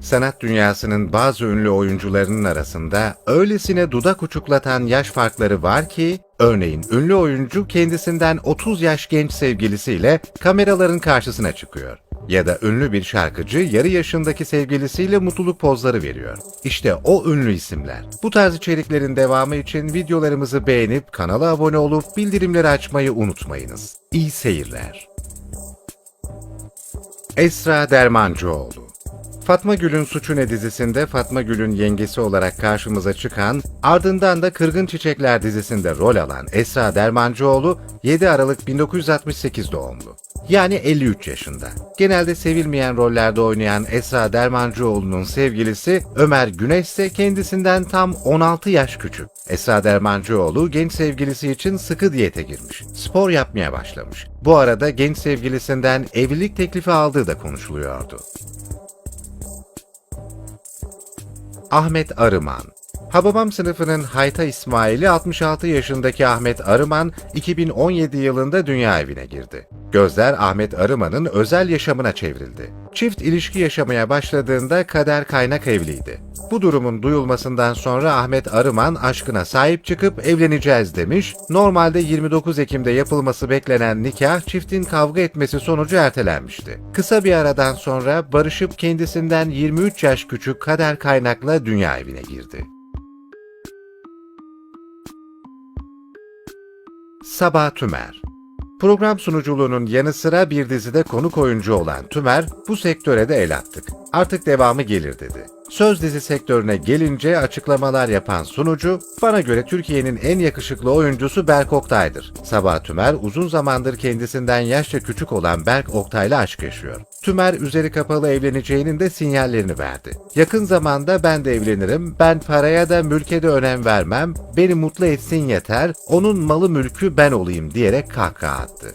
Sanat dünyasının bazı ünlü oyuncularının arasında öylesine dudak uçuklatan yaş farkları var ki, örneğin ünlü oyuncu kendisinden 30 yaş genç sevgilisiyle kameraların karşısına çıkıyor. Ya da ünlü bir şarkıcı yarı yaşındaki sevgilisiyle mutluluk pozları veriyor. İşte o ünlü isimler. Bu tarz içeriklerin devamı için videolarımızı beğenip kanala abone olup bildirimleri açmayı unutmayınız. İyi seyirler. Esra Dermancıoğlu Fatma Gül'ün Suçu Ne dizisinde Fatma Gül'ün yengesi olarak karşımıza çıkan, ardından da Kırgın Çiçekler dizisinde rol alan Esra Dermancıoğlu 7 Aralık 1968 doğumlu. Yani 53 yaşında. Genelde sevilmeyen rollerde oynayan Esra Dermancıoğlu'nun sevgilisi Ömer Güneş ise kendisinden tam 16 yaş küçük. Esra Dermancıoğlu genç sevgilisi için sıkı diyete girmiş. Spor yapmaya başlamış. Bu arada genç sevgilisinden evlilik teklifi aldığı da konuşuluyordu. Ahmet Arıman Hababam sınıfının Hayta İsmail'i 66 yaşındaki Ahmet Arıman 2017 yılında dünya evine girdi. Gözler Ahmet Arıman'ın özel yaşamına çevrildi. Çift ilişki yaşamaya başladığında kader kaynak evliydi. Bu durumun duyulmasından sonra Ahmet Arıman aşkına sahip çıkıp evleneceğiz demiş. Normalde 29 Ekim'de yapılması beklenen nikah çiftin kavga etmesi sonucu ertelenmişti. Kısa bir aradan sonra barışıp kendisinden 23 yaş küçük kader kaynakla dünya evine girdi. Sabah Tümer Program sunuculuğunun yanı sıra bir dizide konuk oyuncu olan Tümer, bu sektöre de el attık. Artık devamı gelir dedi. Söz dizi sektörüne gelince açıklamalar yapan sunucu, bana göre Türkiye'nin en yakışıklı oyuncusu Berk Oktay'dır. Sabah Tümer uzun zamandır kendisinden yaşça küçük olan Berk Oktay'la aşk yaşıyor. Tümer üzeri kapalı evleneceğinin de sinyallerini verdi. Yakın zamanda ben de evlenirim, ben paraya da mülke de önem vermem, beni mutlu etsin yeter, onun malı mülkü ben olayım diyerek kahkaha attı.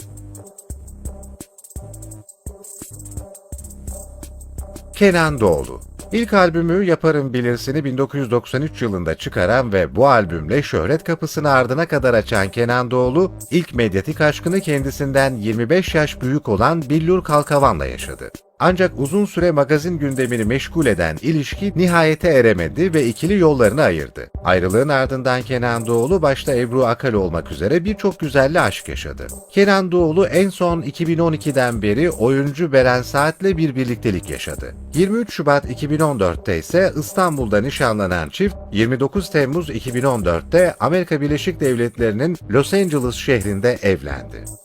Kenan Doğulu İlk albümü Yaparım Bilirsini 1993 yılında çıkaran ve bu albümle şöhret kapısını ardına kadar açan Kenan Doğulu, ilk medyatik aşkını kendisinden 25 yaş büyük olan Billur Kalkavan'la yaşadı. Ancak uzun süre magazin gündemini meşgul eden ilişki nihayete eremedi ve ikili yollarını ayırdı. Ayrılığın ardından Kenan Doğulu başta Ebru Akal olmak üzere birçok güzelle aşk yaşadı. Kenan Doğulu en son 2012'den beri oyuncu Beren Saat'le bir birliktelik yaşadı. 23 Şubat 2014'te ise İstanbul'da nişanlanan çift 29 Temmuz 2014'te Amerika Birleşik Devletleri'nin Los Angeles şehrinde evlendi.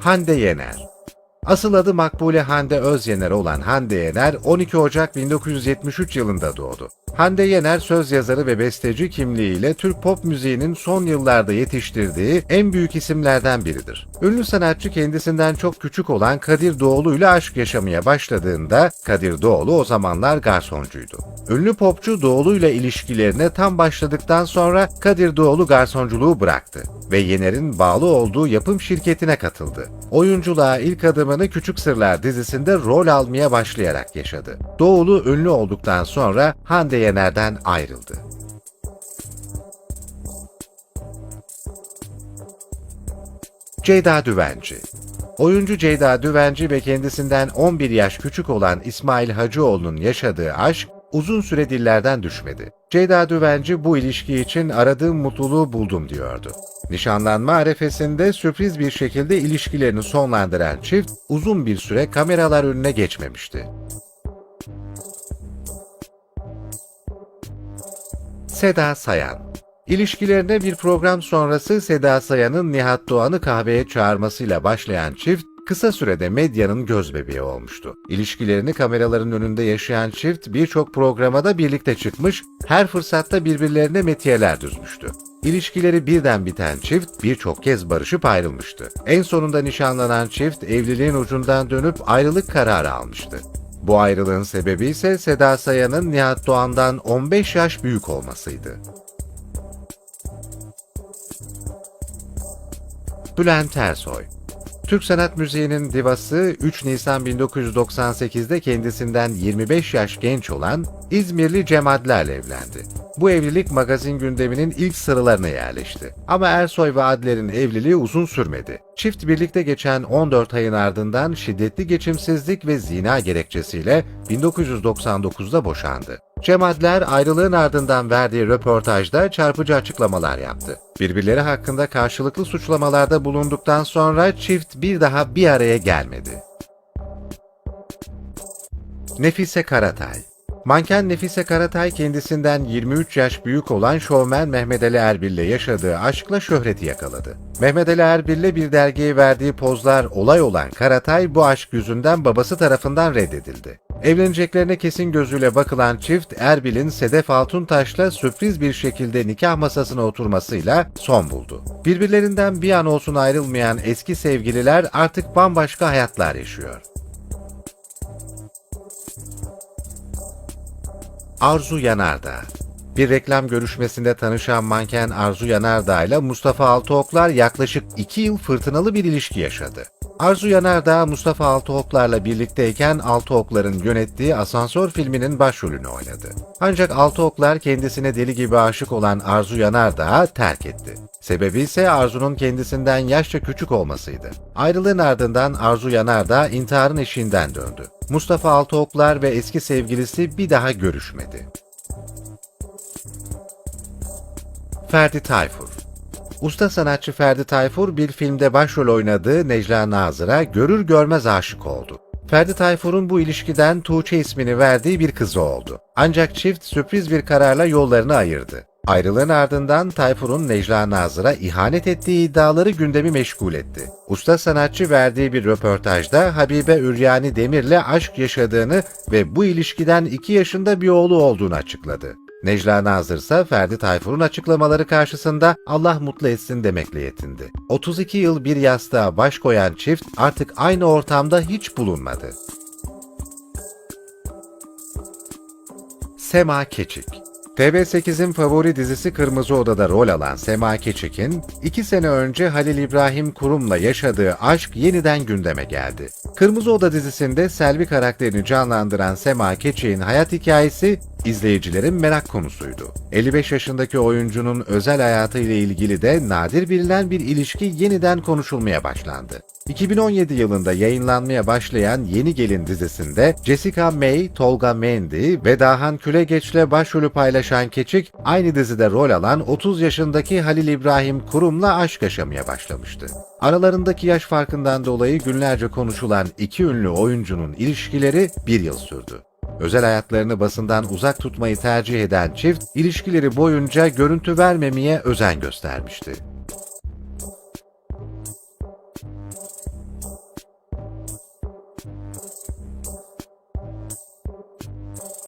Hande Yener Asıl adı Makbule Hande Özyener olan Hande Yener 12 Ocak 1973 yılında doğdu. Hande Yener söz yazarı ve besteci kimliğiyle Türk pop müziğinin son yıllarda yetiştirdiği en büyük isimlerden biridir. Ünlü sanatçı kendisinden çok küçük olan Kadir Doğulu ile aşk yaşamaya başladığında Kadir Doğulu o zamanlar garsoncuydu. Ünlü popçu Doğulu ile ilişkilerine tam başladıktan sonra Kadir Doğulu garsonculuğu bıraktı ve Yener'in bağlı olduğu yapım şirketine katıldı. Oyunculuğa ilk adımını Küçük Sırlar dizisinde rol almaya başlayarak yaşadı. Doğulu ünlü olduktan sonra Hande Yener'den ayrıldı. Ceyda Düvenci Oyuncu Ceyda Düvenci ve kendisinden 11 yaş küçük olan İsmail Hacıoğlu'nun yaşadığı aşk uzun süre dillerden düşmedi. Ceyda Düvenci bu ilişki için aradığım mutluluğu buldum diyordu. Nişanlanma arefesinde sürpriz bir şekilde ilişkilerini sonlandıran çift uzun bir süre kameralar önüne geçmemişti. Seda Sayan İlişkilerine bir program sonrası Seda Sayan'ın Nihat Doğan'ı kahveye çağırmasıyla başlayan çift, kısa sürede medyanın gözbebeği olmuştu. İlişkilerini kameraların önünde yaşayan çift birçok programa da birlikte çıkmış, her fırsatta birbirlerine metiyeler düzmüştü. İlişkileri birden biten çift birçok kez barışıp ayrılmıştı. En sonunda nişanlanan çift evliliğin ucundan dönüp ayrılık kararı almıştı. Bu ayrılığın sebebi ise Seda Sayan'ın Nihat Doğan'dan 15 yaş büyük olmasıydı. Bülent Ersoy Türk sanat müziğinin divası 3 Nisan 1998'de kendisinden 25 yaş genç olan İzmirli Cem Adler'le evlendi. Bu evlilik magazin gündeminin ilk sıralarına yerleşti. Ama Ersoy ve Adler'in evliliği uzun sürmedi. Çift birlikte geçen 14 ayın ardından şiddetli geçimsizlik ve zina gerekçesiyle 1999'da boşandı. Cem Adler ayrılığın ardından verdiği röportajda çarpıcı açıklamalar yaptı. Birbirleri hakkında karşılıklı suçlamalarda bulunduktan sonra çift bir daha bir araya gelmedi. Nefise Karatay Manken Nefise Karatay kendisinden 23 yaş büyük olan şovmen Mehmet Ali Erbil'le yaşadığı aşkla şöhreti yakaladı. Mehmet Ali Erbil'le bir dergiye verdiği pozlar olay olan Karatay bu aşk yüzünden babası tarafından reddedildi. Evleneceklerine kesin gözüyle bakılan çift Erbil'in Sedef Altuntaş'la sürpriz bir şekilde nikah masasına oturmasıyla son buldu. Birbirlerinden bir an olsun ayrılmayan eski sevgililer artık bambaşka hayatlar yaşıyor. Arzu Yanardağ bir reklam görüşmesinde tanışan manken Arzu Yanardağ ile Mustafa Altıoklar yaklaşık 2 yıl fırtınalı bir ilişki yaşadı. Arzu Yanardağ Mustafa Altıoklar'la birlikteyken Altıoklar'ın yönettiği Asansör filminin başrolünü oynadı. Ancak Altıoklar kendisine deli gibi aşık olan Arzu Yanardağ'ı terk etti. Sebebi ise Arzu'nun kendisinden yaşça küçük olmasıydı. Ayrılığın ardından Arzu Yanardağ intiharın eşiğinden döndü. Mustafa Altıoklar ve eski sevgilisi bir daha görüşmedi. Ferdi Tayfur Usta sanatçı Ferdi Tayfur bir filmde başrol oynadığı Necla Nazır'a görür görmez aşık oldu. Ferdi Tayfur'un bu ilişkiden Tuğçe ismini verdiği bir kızı oldu. Ancak çift sürpriz bir kararla yollarını ayırdı. Ayrılığın ardından Tayfur'un Necla Nazır'a ihanet ettiği iddiaları gündemi meşgul etti. Usta sanatçı verdiği bir röportajda Habibe Üryani Demir'le aşk yaşadığını ve bu ilişkiden 2 yaşında bir oğlu olduğunu açıkladı. Necla Nazır ise Ferdi Tayfur'un açıklamaları karşısında Allah mutlu etsin demekle yetindi. 32 yıl bir yastığa baş koyan çift artık aynı ortamda hiç bulunmadı. Sema Keçik TV8'in favori dizisi Kırmızı Oda'da rol alan Sema Keçik'in iki sene önce Halil İbrahim Kurum'la yaşadığı aşk yeniden gündeme geldi. Kırmızı Oda dizisinde Selvi karakterini canlandıran Sema Keçik'in hayat hikayesi izleyicilerin merak konusuydu. 55 yaşındaki oyuncunun özel hayatı ile ilgili de nadir bilinen bir ilişki yeniden konuşulmaya başlandı. 2017 yılında yayınlanmaya başlayan Yeni Gelin dizisinde Jessica May, Tolga Mendy ve Dahan Külegeç'le başrolü paylaşan Keçik, aynı dizide rol alan 30 yaşındaki Halil İbrahim Kurum'la aşk yaşamaya başlamıştı. Aralarındaki yaş farkından dolayı günlerce konuşulan iki ünlü oyuncunun ilişkileri bir yıl sürdü. Özel hayatlarını basından uzak tutmayı tercih eden çift, ilişkileri boyunca görüntü vermemeye özen göstermişti.